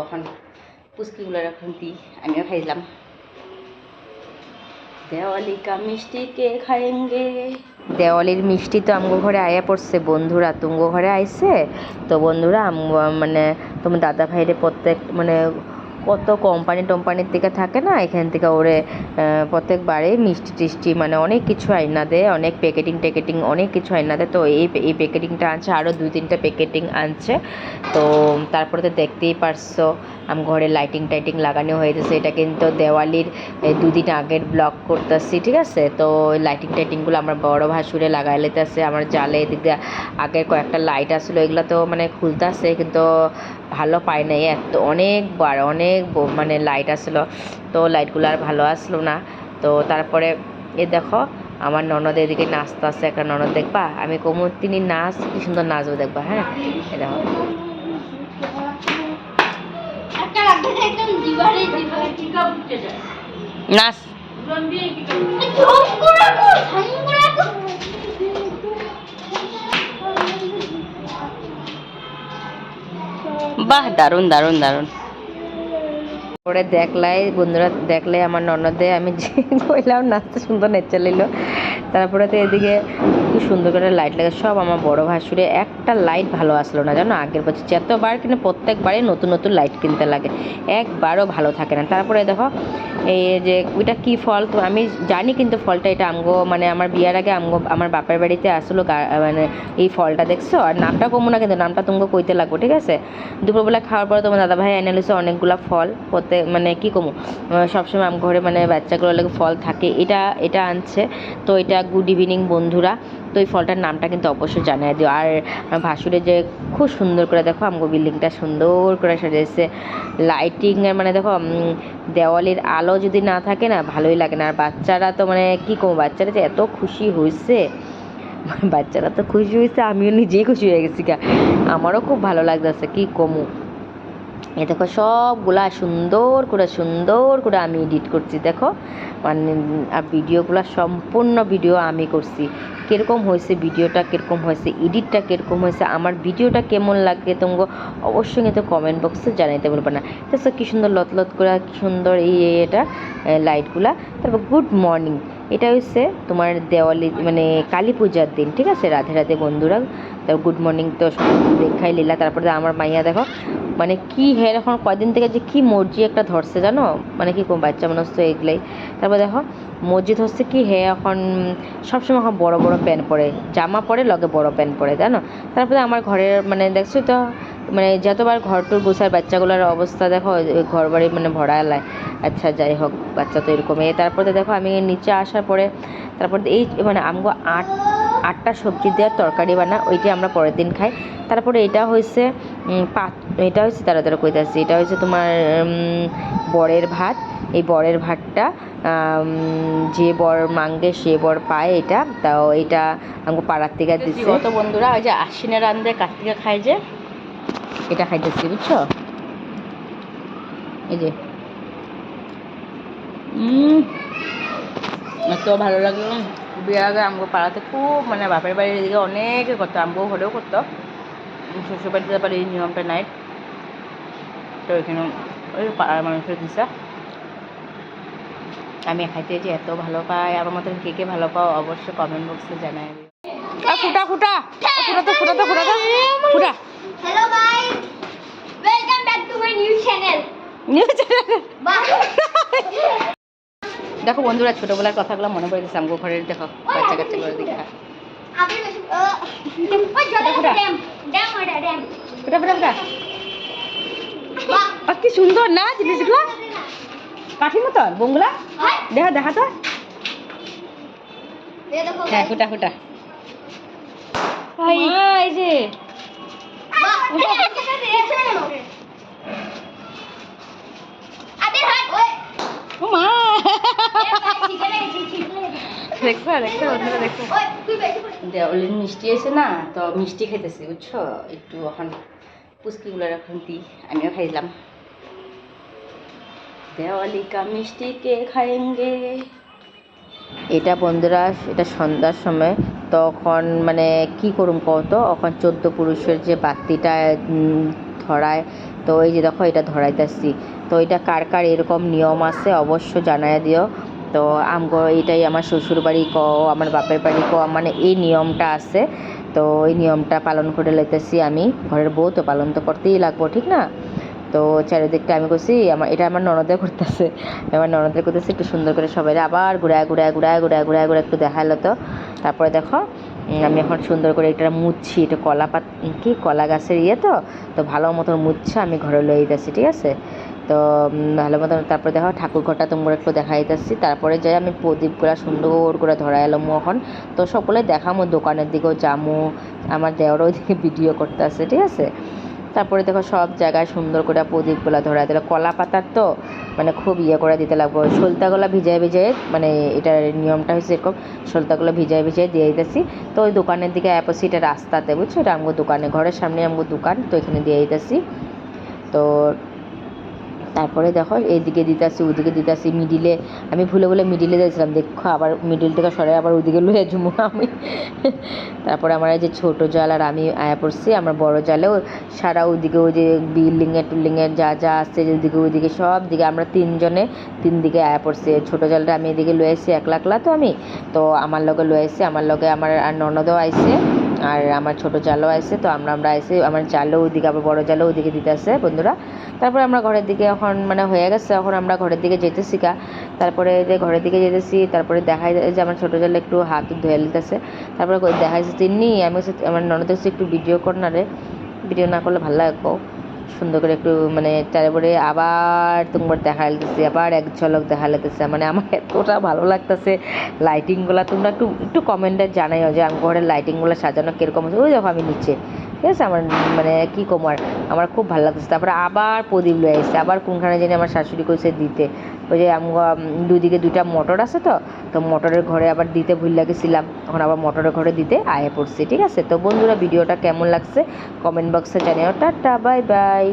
এখন পুচকিগুলোর এখন দিই আমিও খাইলাম। কা মিষ্টি কে খায়েঙ্গে দেওয়ালির মিষ্টি তো আমগো ঘরে আয়া পড়ছে বন্ধুরা তুঙ্গ ঘরে আইছে? তো বন্ধুরা আম- মানে তোমার দাদা ভাইরে প্রত্যেক মানে কত কোম্পানি টোম্পানির থেকে থাকে না, এখান থেকে ওরে প্রত্যেকবারে মিষ্টি টিষ্টি মানে অনেক কিছু আইনা দেয়, অনেক প্যাকেটিং ট্যাকেটিং অনেক কিছু আইনা দেয়। তো এই এই প্যাকেটিংটা আনছে আরও দুই তিনটা প্যাকেটিং আনছে। তো তারপরে তো দেখতেই পারছ, আম ঘরে লাইটিং টাইটিং লাগানো হয়ে এটা কিন্তু দেওয়ালির দুদিন আগের ব্লগ করতেছি, ঠিক আছে? তো লাইটিং টাইটিংগুলো আমার বড় ভাসুরে লাগাই লেতেছে, আমার জালে এদিক দিয়ে আগের কয়েকটা লাইট আসলো, এগুলো তো মানে খুলতেছে, কিন্তু ভালো পাই নাই, এত, অনেকবার, অনেক ব- মানে লাইট আসলো। তো লাইটগুলো আর ভালো আসলো না। তো তারপরে এ দেখো আমার ননদ এদিকে নাচতে আসছে একটা ননদ দেখবা? আমি কমু তিনি নাচ কি সুন্দর নাচবে দেখবা হ্যাঁ? এ দেখো। নাচ। বাহ দারুণ দারুণ দারুণ। পরে দেখলাই, বন্ধুরা দেখলে আমার ননদে, আমি যে কইলাম, নাচতে সুন্দর নেচে লইল। তারপরে তো এদিকে কি সুন্দর করে লাইট লাগে। সব আমার বড় ভাসুরে একটা লাইট ভালো আসলো না, জানো? আগের বছর যতবার কিনে প্রত্যেকবারই নতুন নতুন লাইট কিনতে লাগে। একবারও ভালো থাকে না। তারপরে দেখো, এই যে ওইটা কি ফল? তো আমি জানি কিন্তু ফলটা এটা আমগো মানে আমার বিয়ার আগে আমগো, আমার বাপের বাড়িতে আসলো মানে এই ফলটা, দেখছ? আর নামটা কমো না কিন্তু নামটা তোমাকে কইতে লাগবো, ঠিক আছে? দুপুরবেলা খাওয়ার পরে তোমার দাদাভাই এনে লইছে অনেকগুলা ফল। প্রত্যেক মানে কি কমু? সবসময় আম ঘরে মানে বাচ্চাগুলোর লাগে ফল থাকে। এটা এটা আনছে। তো এটা গুড ইভিনিং বন্ধুরা। তো এই ফলটার নামটা কিন্তু অবশ্যই জানাই দিও। আর ভাসুরে যে খুব সুন্দর করে দেখো আমগো বিল্ডিংটা সুন্দর করে সাজিয়েছে। লাইটিংয়ের মানে দেখো দেওয়ালির আলো যদি না থাকে না, ভালোই লাগে না। আর বাচ্চারা তো মানে কি কম, বাচ্চারা যে এত খুশি হয়েছে বাচ্চারা তো খুশি হয়েছে আমিও নিজেই খুশি হয়ে গেছি গা। আমারও খুব ভালো লাগতেছে, কি কমু। এ দেখো সবগুলা সুন্দর করে সুন্দর করে আমি এডিট করছি, দেখো। মানে আর ভিডিওগুলো সম্পূর্ণ ভিডিও আমি করছি। কীরকম হয়েছে ভিডিওটা, কীরকম হয়েছে এডিটটা কীরকম হয়েছে, আমার ভিডিওটা কেমন লাগে তোমাকে অবশ্যই কিন্তু কমেন্ট বক্সে জানাইতে বলব না। দেখছ কী সুন্দর লত লত করে, কী সুন্দর এই এটা লাইটগুলা তারপর গুড মর্নিং এটা হচ্ছে তোমার দেওয়ালি মানে কালী পূজার দিন, ঠিক আছে? রাধে রাধে বন্ধুরা। গুড মর্নিং তো দেখাই লিলা। তারপরে আমার মাইয়া দেখো মানে কি হে এখন কয়দিন থেকে যে কি মর্জি একটা ধরছে জানো? মানে কি বাচ্চা মানুষ তো এগুলাই। তারপর দেখো মসজিদ হচ্ছে কি হে এখন সবসময় এখন বড় বড় প্যান্ট পরে, জামা পরে, লগে বড় প্যান্ট পরে, জানো? তারপরে আমার ঘরের মানে দেখছ তো মানে যতবার ঘর টুর বসার বাচ্চাগুলোর অবস্থা দেখো ঘর বাড়ি মানে ভরা এলায়। আচ্ছা যাই হোক, বাচ্চা তো এরকমই। তারপরে দেখো, আমি নিচে আসার পরে, তারপর এই মানে আমগো আট, আটটা সবজি দেওয়ার তরকারি বানা, ওইটা আমরা পরের দিন খাই। তারপরে এটা হয়েছে পাত এটা হচ্ছে তারা তারা কইতাছি এটা হচ্ছে তোমার বরের ভাত। এই বরের ভাতটা যে বর মাঙ্গে সে বর পায় এটা তাও এটা আমাকে পাড়ার থেকে দিচ্ছে তো বন্ধুরা ওই যে আশ্বিনের রান্ধে কার্তিকা খায় যে এটা খাইতেছি বুঝছ? এই যে। এত ভালো লাগল। বিয়ের আগে আমগো পাড়াতে খুব মানে বাপের বাড়ির এদিকে অনেকে করতো আমগো ঘরেও করতো। শ্বশুর বাড়িতে ব্যাপারে এই নিয়মটা নাই। তো এখানে ওই পাড়ার মানুষের দিছে। আমি খাইতে যে এত ভালো পাই আমার মতন কে কে ভালো পাও অবশ্যই কমেন্ট বক্সে জানাই ফুটা ফুটা! ফুটা তো ফুটা তো ফুটা তো! ফুটা! Hello guys welcome back to my new channel দেখো বন্ধুরা ছোটবেলার কথাগুলো মনে পড়ে যাচ্ছে আমগো ঘরের দেখো বাচ্চা কাচ্চা করে দেখা। ফুটা। ফুটা ফুটা ফুটা! আর কি সুন্দর না জিনিসগুলো কাঠির মতন বোমগুলা দেখা দেখা তো। এই হ্যাঁ ফুটা ফুটা। এই যে। আছে দেখছ দেখছ বন্ধুরা দেখছ দেওয়ালির মিষ্টি এসে না তো মিষ্টি খাইতেছি বুঝছ? একটু এখন পুচকিগুলোর এখন দিই আমিও খাইলাম। দেওয়ালি কা মিষ্টি কে খায়েঙ্গে? এটা বন্ধুরা, এটা সন্ধ্যার সময়। তখন মানে কি করুম কত এখন চোদ্দ পুরুষের যে বাতিটা ধরায়, তো এই যে দেখো এটা ধরাইতেছি। তো এটা কার কার এরকম নিয়ম আছে অবশ্য জানায় দিও। তো আমগো এটাই আমার শ্বশুর বাড়ি ক আমার বাপের বাড়ি ক মানে এই নিয়মটা আছে। তো এই নিয়মটা পালন করে লইতেছি আমি। ঘরের বউ তো পালন তো করতেই লাগবো, ঠিক না? তো চারিদিকটা আমি করছি আমার, এটা আমার ননদে করতেছে। আমার ননদের করতেছে একটু সুন্দর করে সবাই আবার ঘুরায় ঘুরায় ঘুরায় ঘুরায় ঘুরায় ঘুরায় একটু দেখাল তো। তারপরে দেখো আমি এখন সুন্দর করে এটা মুছছি এটা কলা পাত কি কলা গাছের ইয়ে তো? তো ভালো মতন মুছছে আমি ঘরে লয়ে দিতেছি ঠিক আছে? তো ভালো মতন তারপরে দেখো ঠাকুর ঘরটা তোমরা একটু দেখাই দিতেছি তারপরে যাই আমি প্রদীপগুলো সুন্দর করে ধরা এলাম এখন তো সকলে দেখামো, দোকানের দিকেও যামো। আমার দেওয়ারও ওইদিকে ভিডিও করতে আসে ঠিক আছে? তারপরে দেখো সব জায়গায় সুন্দর করে প্রদীপগুলো ধরা দিল। কলা পাতার তো মানে খুব ইয়ে করে দিতে লাগবো। সলতাগুলো ভিজায় ভিজায় মানে এটার নিয়মটা হচ্ছে এরকম, সলতাগুলো ভিজায় ভিজায় দিয়ে দিতেছি। তো ওই দোকানের দিকে অ্যাপসি এটা রাস্তাতে, বুঝছ? এটা আমগো দোকানে, ঘরের সামনে আমগো দোকান, তো এখানে দিয়ে দিতেছি। তো তারপরে দেখো এইদিকে দিতেছি, ওদিকে দিতেছি মিডিলে আমি ভুলে ভুলে মিডিলে যাইছিলাম, দেখো আবার মিডিল থেকে সরে আবার ওদিকে লুয়ে জুমো আমি। তারপরে আমার এই যে ছোটো জাল আর আমি আয়া পড়ছি, আমার বড় জালেও সারা ওদিকে ওই যে বিল্ডিংয়ে টুল্ডিংয়ের যা যা আসছে ওদিকে ওইদিকে সব দিকে আমরা তিনজনে তিন দিকে আয়া পড়ছি। ছোটো জালটা আমি এদিকে লয়ে এসেছি একলা একলা তো আমি। তো আমার লগে লয়ে এসেছি আমার লগে আমার আর ননদও আইছে। আর আমার ছোট জালও আছে, তো আমরা আমরা আইসি, আমার জালও ওইদিকে আবার বড় জালও ওইদিকে দিতে আসে বন্ধুরা। তারপরে আমরা ঘরের দিকে এখন মানে হয়ে গেছে, এখন আমরা ঘরের দিকে যেতেছি কা তারপরে যে ঘরের দিকে যেতেছি তারপরে দেখা যায় যে আমার ছোটো জালে একটু হাত ধুয়ে নিতেছে। তারপরে দেখা যাচ্ছে তিনি আমি আমার ননদের সাথে একটু ভিডিও কর না রে ভিডিও না করলে ভালো লাগবো। সুন্দর করে একটু মানে তারপরে আবার তোমার দেখা লাগতেছে, আবার এক ঝলক দেখা লাগতেছে। মানে আমার এতটা ভালো লাগতেছে লাইটিংগুলো তোমরা একটু একটু কমেন্টে জানাইও যে, আমার ঘরের লাইটিংগুলো সাজানো কীরকম আছে। ওই দেখো আমি নিচে। ঠিক আছে? আমার মানে কি কমার আমার খুব ভালো লাগতেছে। তারপরে আবার প্রদীপ লয়ে এসেছে আবার কোনখানে জানি আমার শাশুড়ি কইছে দিতে। ওই যে দুদিকে দুটা মোটর আছে তো তো মোটরের ঘরে আবার দিতে ভুল লাগেছিলাম। তখন আবার মোটরের ঘরে দিতে আয়ে পড়ছি, ঠিক আছে? তো বন্ধুরা, ভিডিওটা কেমন লাগছে? কমেন্ট বক্সে জানিও। Tata bye bye